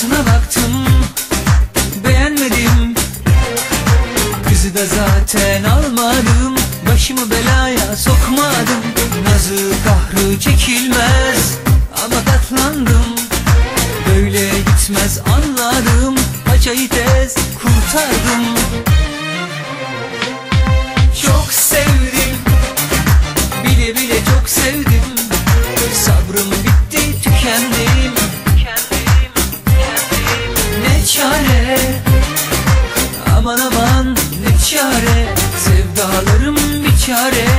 Arasına baktım beğenmedim. Kızı da zaten almadım Başımı belaya sokmadım. Nazı kahrı çekilmez Ama katlandım. Böyle gitmez anladım Paçayı tez kurtardım bir çare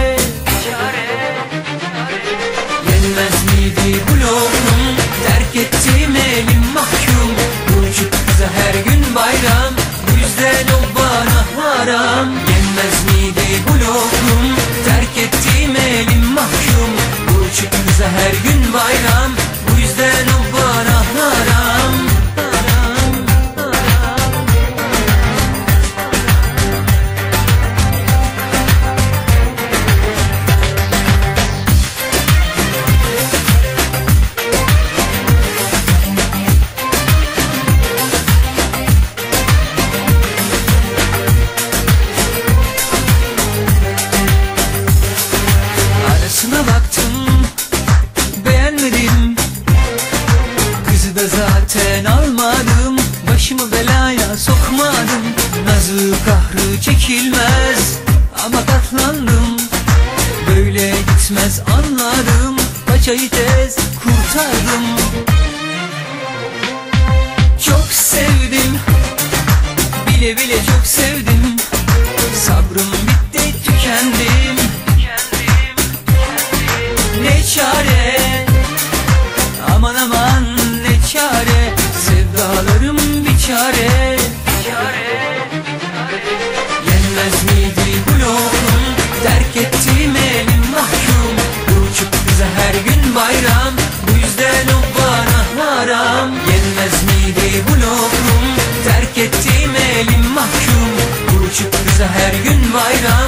çekilmez. Ama katlandım Böyle gitmez anladım Paçayı tez kurtardım. Çok sevdim Bile bile çok sevdim. Sabrım bitti tükendim. Ne çare? Aman aman ne çare? Sevdalarım bir çare Yenmez miydi bu lokum Terk ettiğim elim mahkum. Uçuk kıza her gün bayram Bu yüzden o bana haram. Yenmez miydi bu lokum Terk ettiğim elim mahkum. Uçuk kıza her gün bayram